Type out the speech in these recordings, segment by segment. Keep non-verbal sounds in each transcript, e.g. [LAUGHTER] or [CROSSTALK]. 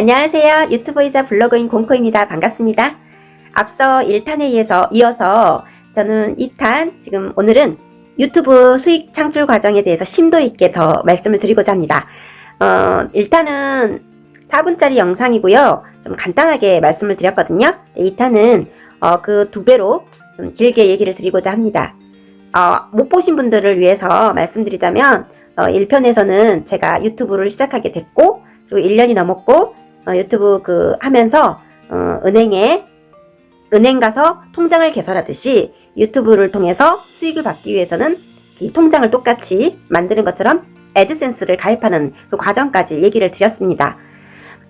안녕하세요. 유튜버이자 블로거인 공코입니다. 반갑습니다. 앞서 1탄에 이어서, 이어서 저는 2탄, 지금 오늘은 유튜브 수익 창출 과정에 대해서 심도 있게 더 말씀을 드리고자 합니다. 어, 1탄은 4분짜리 영상이고요. 좀 간단하게 말씀을 드렸거든요. 2탄은 어, 그 두 배로 좀 길게 얘기를 드리고자 합니다. 어, 못 보신 분들을 위해서 말씀드리자면 어, 1편에서는 제가 유튜브를 시작하게 됐고 그리고 1년이 넘었고 어, 유튜브 그 하면서 어, 은행에 은행 가서 통장을 개설하듯이 유튜브를 통해서 수익을 받기 위해서는 이 통장을 똑같이 만드는 것처럼 애드센스를 가입하는 그 과정까지 얘기를 드렸습니다.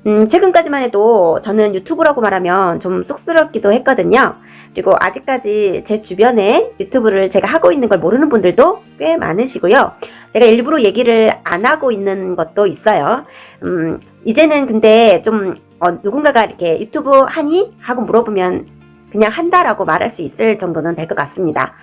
음, 최근까지만 해도 저는 유튜브라고 말하면 좀 쑥스럽기도 했거든요. 그리고 아직까지 제 주변에 유튜브를 제가 하고 있는 걸 모르는 분들도 꽤 많으시고요. 제가 일부러 얘기를 안 하고 있는 것도 있어요. 음, 이제는 근데 좀 어, 누군가가 이렇게 유튜브 하니? 하고 물어보면 그냥 한다라고 말할 수 있을 정도는 될 것 같습니다.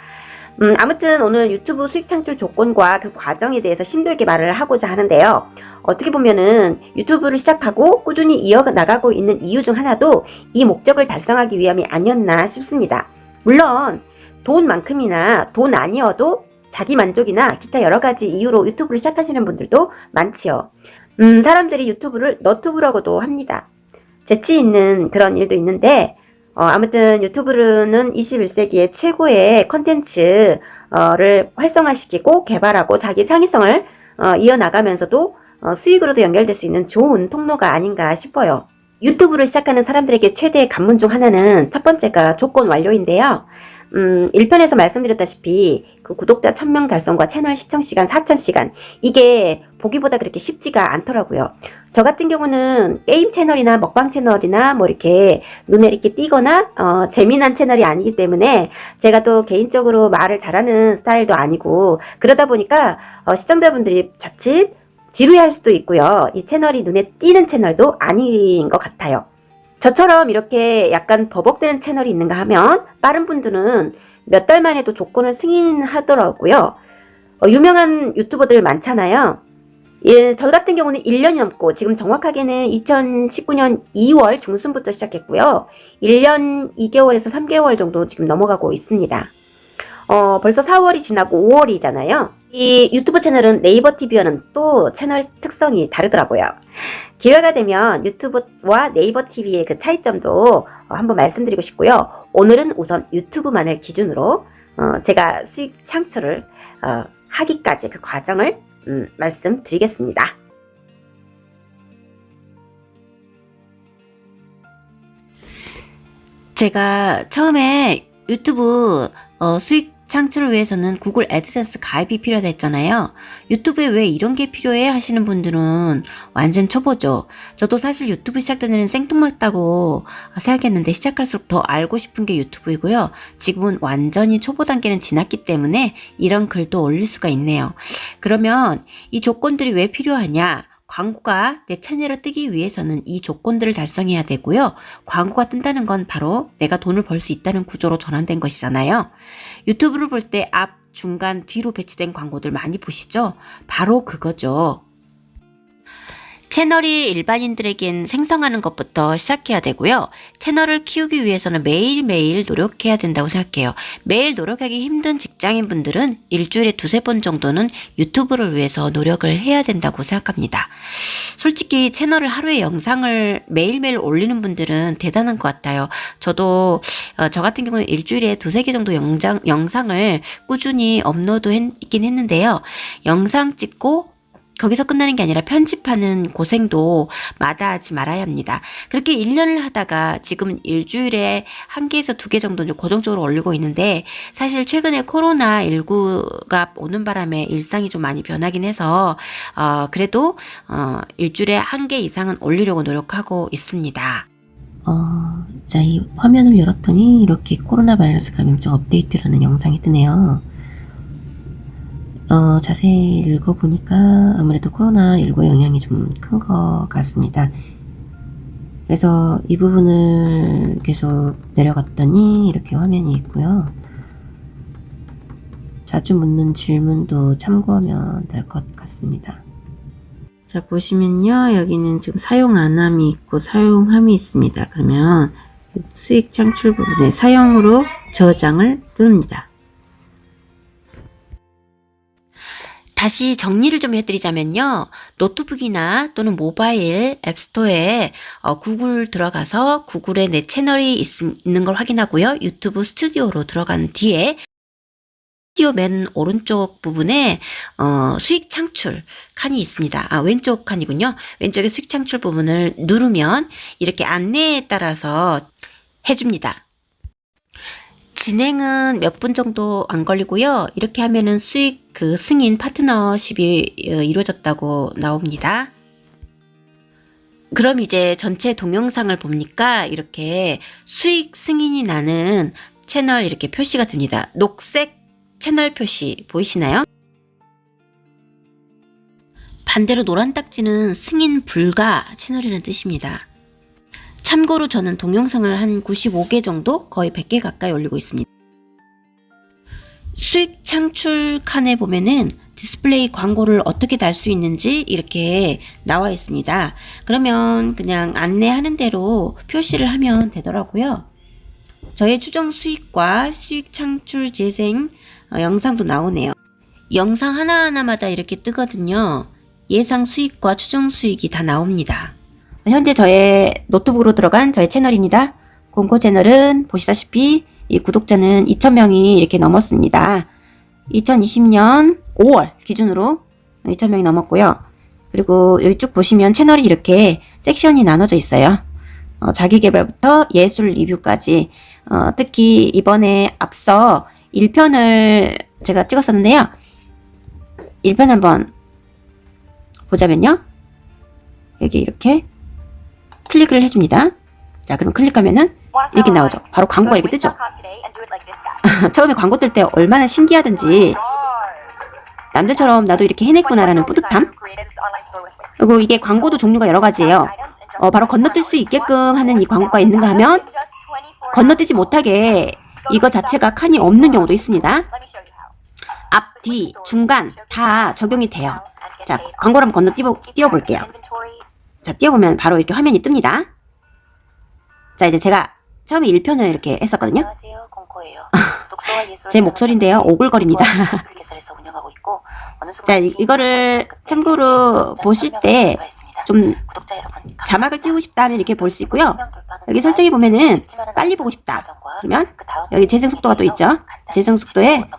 음, 아무튼 오늘 유튜브 수익 창출 조건과 그 과정에 대해서 심도 있게 말을 하고자 하는데요. 어떻게 보면은 유튜브를 시작하고 꾸준히 이어나가고 있는 이유 중 하나도 이 목적을 달성하기 위함이 아니었나 싶습니다. 물론 돈만큼이나 돈 아니어도 자기 만족이나 기타 여러 가지 이유로 유튜브를 시작하시는 분들도 많지요. 음, 사람들이 유튜브를 너튜브라고도 합니다. 재치 있는 그런 일도 있는데 어, 아무튼 유튜브는 21세기의 최고의 컨텐츠를 활성화시키고 개발하고 자기 창의성을 어, 이어나가면서도 어, 수익으로도 연결될 수 있는 좋은 통로가 아닌가 싶어요. 유튜브를 시작하는 사람들에게 최대의 관문 중 하나는 첫 번째가 조건 완료인데요. 음, 1편에서 말씀드렸다시피 그 구독자 1000명 달성과 채널 시청 시간 4000시간 이게 보기보다 그렇게 쉽지가 않더라고요. 저 같은 경우는 게임 채널이나 먹방 채널이나 뭐 이렇게 눈에 이렇게 띄거나 어, 재미난 채널이 아니기 때문에 제가 또 개인적으로 말을 잘하는 스타일도 아니고 그러다 보니까 어, 시청자분들이 자칫 지루해할 수도 있고요. 이 채널이 눈에 띄는 채널도 아닌 것 같아요. 저처럼 이렇게 약간 버벅대는 채널이 있는가 하면 빠른 분들은 몇 달 만에도 조건을 승인하더라고요. 어, 유명한 유튜버들 많잖아요. 예, 저 같은 경우는 1년이 넘고 지금 정확하게는 2019년 2월 중순부터 시작했고요. 1년 2개월에서 3개월 정도 지금 넘어가고 있습니다. 어, 벌써 4월이 지나고 5월이잖아요. 이 유튜브 채널은 네이버 TV와는 또 채널 특성이 다르더라고요. 기회가 되면 유튜브와 네이버 TV의 그 차이점도 어, 한번 말씀드리고 싶고요. 오늘은 우선 유튜브만을 기준으로 어, 제가 수익 창출을 어, 하기까지 그 과정을 음, 말씀드리겠습니다. 제가 처음에 유튜브 어, 수익 창출을 위해서는 구글 애드센스 가입이 필요하다 했잖아요. 유튜브에 왜 이런 게 필요해 하시는 분들은 완전 초보죠. 저도 사실 유튜브 시작된 데는 생뚱맞다고 생각했는데 시작할수록 더 알고 싶은 게 유튜브이고요. 지금은 완전히 초보 단계는 지났기 때문에 이런 글도 올릴 수가 있네요. 그러면 이 조건들이 왜 필요하냐? 광고가 내 채널에 뜨기 위해서는 이 조건들을 달성해야 되고요. 광고가 뜬다는 건 바로 내가 돈을 벌 수 있다는 구조로 전환된 것이잖아요. 유튜브를 볼 때 앞, 중간, 뒤로 배치된 광고들 많이 보시죠? 바로 그거죠. 채널이 일반인들에겐 생성하는 것부터 시작해야 되고요. 채널을 키우기 위해서는 매일매일 노력해야 된다고 생각해요. 매일 노력하기 힘든 직장인 분들은 일주일에 두세 번 정도는 유튜브를 위해서 노력을 해야 된다고 생각합니다. 솔직히 채널을 하루에 영상을 매일매일 올리는 분들은 대단한 것 같아요. 저도 어, 저 같은 경우는 일주일에 두세 개 정도 영상, 영상을 꾸준히 업로드 했긴 했는데요. 영상 찍고 거기서 끝나는 게 아니라 편집하는 고생도 마다하지 말아야 합니다. 그렇게 1년을 하다가 지금 일주일에 한 개에서 두 개 정도 고정적으로 올리고 있는데 사실 최근에 코로나19가 오는 바람에 일상이 좀 많이 변하긴 해서 어, 그래도 어, 일주일에 한 개 이상은 올리려고 노력하고 있습니다. 어, 자, 이 화면을 열었더니 이렇게 코로나 바이러스 감염증 업데이트라는 영상이 뜨네요. 어, 자세히 읽어보니까 아무래도 코로나19 영향이 좀 큰 것 같습니다. 그래서 이 부분을 계속 내려갔더니 이렇게 화면이 있고요. 자주 묻는 질문도 참고하면 될 것 같습니다. 자, 보시면요. 여기는 지금 사용 안함이 있고 사용함이 있습니다. 그러면 수익 창출 부분에 사용으로 저장을 누릅니다. 다시 정리를 좀 해드리자면요. 노트북이나 또는 모바일 앱스토어에 어, 구글 들어가서 구글에 내 채널이 있, 있는 걸 확인하고요. 유튜브 스튜디오로 들어간 뒤에 스튜디오 맨 오른쪽 부분에 어, 수익 창출 칸이 있습니다. 아, 왼쪽 칸이군요. 왼쪽에 수익 창출 부분을 누르면 이렇게 안내에 따라서 해줍니다. 진행은 몇 분 정도 안 걸리고요. 이렇게 하면은 수익 그 승인 파트너십이 어, 이루어졌다고 나옵니다. 그럼 이제 전체 동영상을 보니까 이렇게 수익 승인이 나는 채널 이렇게 표시가 됩니다. 녹색 채널 표시 보이시나요? 반대로 노란 딱지는 승인 불가 채널이라는 뜻입니다. 참고로 저는 동영상을 한 95개 정도, 거의 100개 가까이 올리고 있습니다. 수익 창출 칸에 보면은 디스플레이 광고를 어떻게 달 수 있는지 이렇게 나와 있습니다. 그러면 그냥 안내하는 대로 표시를 하면 되더라고요. 저의 추정 수익과 수익 창출 재생 어, 영상도 나오네요. 영상 하나하나마다 이렇게 뜨거든요. 예상 수익과 추정 수익이 다 나옵니다. 현재 저의 노트북으로 들어간 저의 채널입니다. 공코 채널은 보시다시피 이 구독자는 2,000명이 이렇게 넘었습니다. 2020년 5월 기준으로 2,000명이 넘었고요. 그리고 여기 쭉 보시면 채널이 이렇게 섹션이 나눠져 있어요. 어, 자기개발부터 예술 리뷰까지 어, 특히 이번에 앞서 1편을 제가 찍었었는데요. 1편 한번 보자면요. 여기 이렇게 클릭을 해줍니다. 자, 그럼 클릭하면은 이렇게 나오죠. 바로 광고가 이렇게 뜨죠. [LAUGHS] 처음에 광고 뜰 때 얼마나 신기하든지 남들처럼 나도 이렇게 해냈구나라는 뿌듯함. 그리고 이게 광고도 종류가 여러 가지예요. 어, 바로 건너뛸 수 있게끔 하는 이 광고가 있는가 하면 건너뛰지 못하게 이거 자체가 칸이 없는 경우도 있습니다. 앞, 뒤, 중간 다 적용이 돼요. 자, 광고를 한번 건너 띄워, 띄워볼게요. 자, 띄워보면 바로 이렇게 화면이 뜹니다. 자, 이제 제가 처음에 1편을 이렇게 했었거든요. 안녕하세요, 공코예요. 독서와 예술 제 목소리인데요. 오글거립니다. 자, 이- 이거를 참고로 보실 때 좀 자막을 띄우고 싶다 하면 이렇게 볼 수 있고요. 여기 설정해 보면은 빨리 보고 싶다. 그러면 여기 재생 속도가 또 있죠. 재생 속도에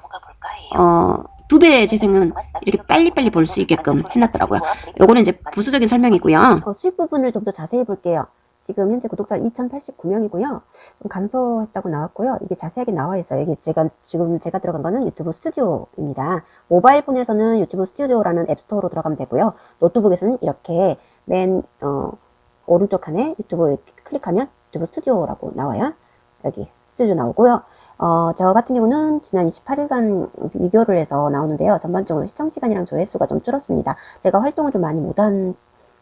어, 두 배 재생은 이렇게 빨리빨리 볼 수 있게끔 해놨더라고요. 요거는 이제 부수적인 설명이고요. 어, 수익 부분을 좀 더 자세히 볼게요. 지금 현재 구독자 2089명이고요. 좀 감소했다고 나왔고요. 이게 자세하게 나와 있어요. 이게 제가 지금 제가 들어간 거는 유튜브 스튜디오입니다. 모바일 폰에서는 유튜브 스튜디오라는 앱스토어로 들어가면 되고요. 노트북에서는 이렇게 맨 어, 오른쪽 칸에 유튜브 클릭하면 유튜브 스튜디오라고 나와요. 여기 스튜디오 나오고요. 어, 저 같은 경우는 지난 28일간 비교를 해서 나오는데요. 전반적으로 시청 시간이랑 조회수가 좀 줄었습니다. 제가 활동을 좀 많이 못한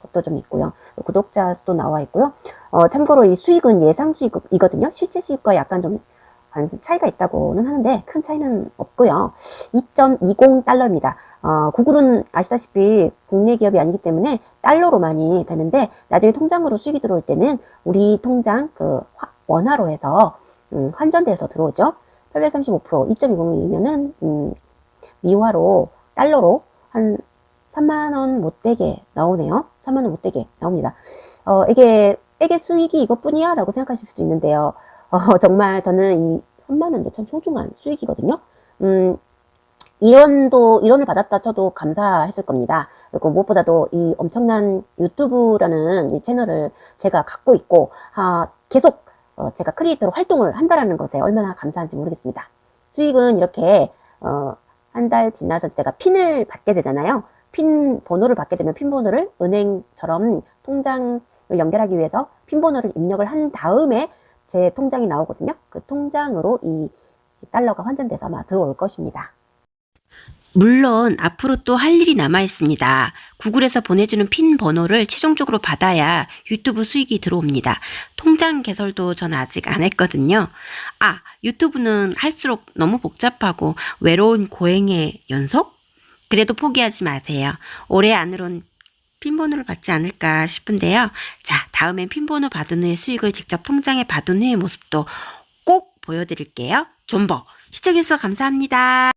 것도 좀 있고요. 구독자 수도 나와 있고요. 어, 참고로 이 수익은 예상 수익이거든요. 실제 수익과 약간 좀 차이가 있다고는 하는데 큰 차이는 없고요. 2.20달러입니다. 어, 구글은 아시다시피 국내 기업이 아니기 때문에 달러로 많이 되는데 나중에 통장으로 수익이 들어올 때는 우리 통장 그 화- 원화로 해서 음, 환전돼서 들어오죠. 835% 2.20이면은 음, 미화로 달러로 한 3만원 못되게 나오네요. 3만원 못되게 나옵니다. 어, 이게, 이게 수익이 이것뿐이야? 라고 생각하실 수도 있는데요. 어, [LAUGHS] 정말 저는 이 3만원도 참 소중한 수익이거든요. 음, 1원도, 1원을 받았다 쳐도 감사했을 겁니다. 그리고 무엇보다도 이 엄청난 유튜브라는 이 채널을 제가 갖고 있고, 아, 계속 어, 제가 크리에이터로 활동을 한다라는 것에 얼마나 감사한지 모르겠습니다. 수익은 이렇게, 어, 한 달 지나서 제가 핀을 받게 되잖아요. 핀 번호를 받게 되면 핀 번호를 은행처럼 통장을 연결하기 위해서 핀 번호를 입력을 한 다음에 제 통장이 나오거든요. 그 통장으로 이 달러가 환전돼서 아마 들어올 것입니다. 물론 앞으로 또 할 일이 남아 있습니다. 구글에서 보내주는 핀 번호를 최종적으로 받아야 유튜브 수익이 들어옵니다. 통장 개설도 전 아직 안 했거든요. 아, 유튜브는 할수록 너무 복잡하고 외로운 고행의 연속? 그래도 포기하지 마세요. 올해 안으론 핀번호를 받지 않을까 싶은데요. 자, 다음엔 핀번호 받은 후에 수익을 직접 통장에 받은 후의 모습도 꼭 보여드릴게요. 존버 시청해주셔서 감사합니다.